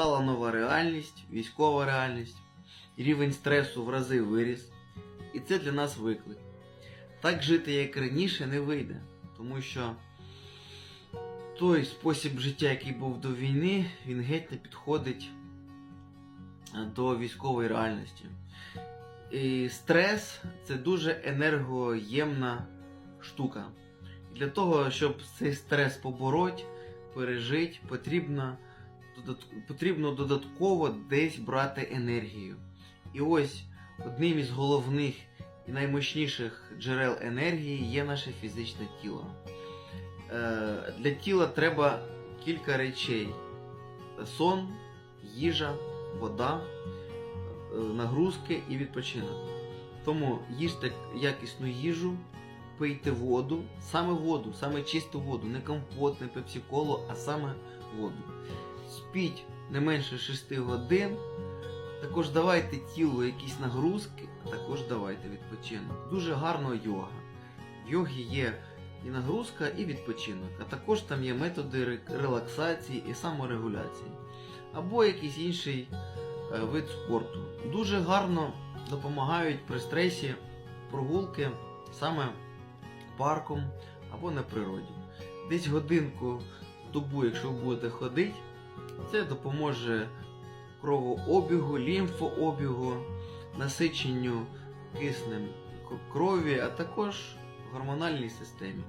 настала нова реальність, військова реальність, рівень стресу в рази виріс. І це для нас виклик. Так жити, як раніше, не вийде, тому що той спосіб життя, який був до війни, він геть не підходить е, до військової реальності. І стрес це дуже енергоємна штука. Для того, щоб цей стрес побороть, пережити, потрібно, потрібно додатково десь брати енергію. І ось одним із головних і наймощніших джерел енергії є наше фізичне тіло. Е, Для тіла треба кілька речей: сон, їжа, вода, е, нагрузки і відпочинок. Тому їжте якісну їжу, пийте воду, саме воду, саме чисту воду, не компот, не пепсиколу, а саме воду. Спіть не менше 6 годин. Також давайте тілу якісь нагрузки, а також давайте відпочинок. Дуже гарно йога. В йогі є і нагрузка, і відпочинок, а також там є методи релаксації і саморегуляції. Або якийсь інший е, вид спорту. Дуже гарно допомагають при стресі прогулки саме парком або на природі. Десь годинку в добу, якщо ви будете ходити, це допоможе кровообігу, лімфообігу, насиченню киснем крові, а також гормональній системі.